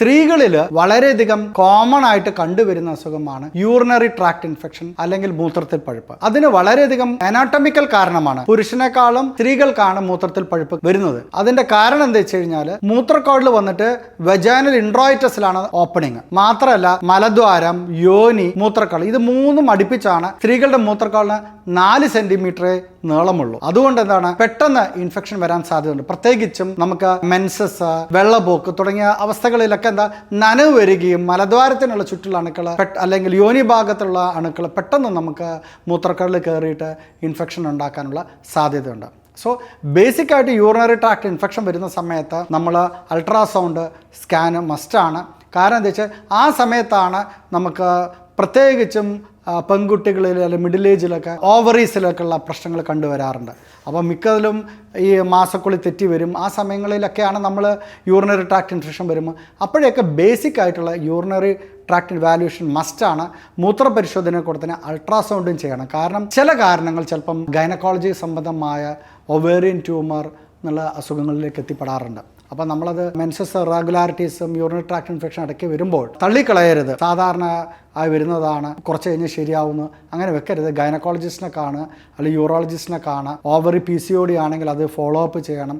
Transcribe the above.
സ്ത്രീകളിൽ വളരെയധികം കോമൺ ആയിട്ട് കണ്ടുവരുന്ന അസുഖമാണ് യൂറിനറി ട്രാക്ട് ഇൻഫെക്ഷൻ അല്ലെങ്കിൽ മൂത്രത്തിൽ പഴുപ്പ്. അതിന് വളരെയധികം അനാട്ടമിക്കൽ കാരണമാണ് പുരുഷനേക്കാളും സ്ത്രീകൾക്കാണ് മൂത്രത്തിൽ പഴുപ്പ് വരുന്നത്. അതിന്റെ കാരണം എന്താ വെച്ച് കഴിഞ്ഞാൽ മൂത്രക്കോടിൽ വന്നിട്ട് വെജാനൽ ഇൻട്രോയിറ്റസിലാണ് ഓപ്പണിങ് മാത്രമല്ല മലദ്വാരം യോനി മൂത്രക്കാൾ ഇത് മൂന്നും അടുപ്പിച്ചാണ് സ്ത്രീകളുടെ മൂത്രക്കാളിന് നാല് സെന്റിമീറ്റർ നീളമുള്ളൂ. അതുകൊണ്ട് എന്താണ് പെട്ടെന്ന് ഇൻഫെക്ഷൻ വരാൻ സാധ്യതയുണ്ട്. പ്രത്യേകിച്ചും നമുക്ക് മെൻസസ് വെള്ളപോക്ക് തുടങ്ങിയ അവസ്ഥകളിലൊക്കെ എന്താ നനവ് വരികയും മലദ്വാരത്തിനുള്ള ചുറ്റുള്ള അണുക്കൾ അല്ലെങ്കിൽ യോനി ഭാഗത്തുള്ള അണുക്കൾ പെട്ടെന്ന് നമുക്ക് മൂത്രക്കടലിൽ കയറിയിട്ട് ഇൻഫെക്ഷൻ ഉണ്ടാക്കാനുള്ള സാധ്യതയുണ്ട്. സോ ബേസിക് ആയിട്ട് യൂറിനറി ട്രാക്ട് ഇൻഫെക്ഷൻ വരുന്ന സമയത്ത് നമ്മൾ അൾട്രാസൗണ്ട് സ്കാന് മസ്റ്റാണ് കാരണം എന്താ വെച്ചാൽ ആ സമയത്താണ് നമുക്ക് പ്രത്യേകിച്ചും പെൺകുട്ടികളിൽ അല്ലെങ്കിൽ മിഡിൽ ഏജിലൊക്കെ ഓവറീസിലൊക്കെ ഉള്ള പ്രശ്നങ്ങൾ കണ്ടുവരാറുണ്ട്. അപ്പോൾ മിക്കതിലും ഈ മാസക്കുളി തെറ്റി വരും. ആ സമയങ്ങളിലൊക്കെയാണ് നമ്മൾ യൂറിനറി ട്രാക്ട് ഇൻഫെക്ഷൻ വരുമ്പോൾ അപ്പോഴൊക്കെ ബേസിക് ആയിട്ടുള്ള യൂറിനറി ട്രാക്ട് വാല്യൂഷൻ മസ്റ്റാണ് മൂത്രപരിശോധന കൂടെ തന്നെ അൾട്രാസൗണ്ടും ചെയ്യണം. കാരണം ചില കാരണങ്ങൾ ചിലപ്പം ഗൈനക്കോളജി സംബന്ധമായ ഒവേറിയൻ ട്യൂമർ എന്നുള്ള അസുഖങ്ങളിലേക്ക് എത്തിപ്പെടാറുണ്ട്. അപ്പോൾ നമ്മളത് മെൻസസ് റെഗുലാരിറ്റീസും യൂറിനറി ട്രാക്ട് ഇൻഫെക്ഷൻ ഇടയ്ക്ക് വരുമ്പോൾ തള്ളിക്കളയരുത്. സാധാരണ ആയി വരുന്നതാണ്. കുറച്ച് കഴിഞ്ഞ് ശരിയാവുന്നു. അങ്ങനെ വെക്കരുത്. ഗൈനക്കോളജിസ്റ്റിനെ കാണുക. അല്ലെങ്കിൽ യൂറോളജിസ്റ്റിനെ കാണുക. Ovary P C O D ആണെങ്കിൽ അത് ഫോളോ അപ്പ് ചെയ്യണം.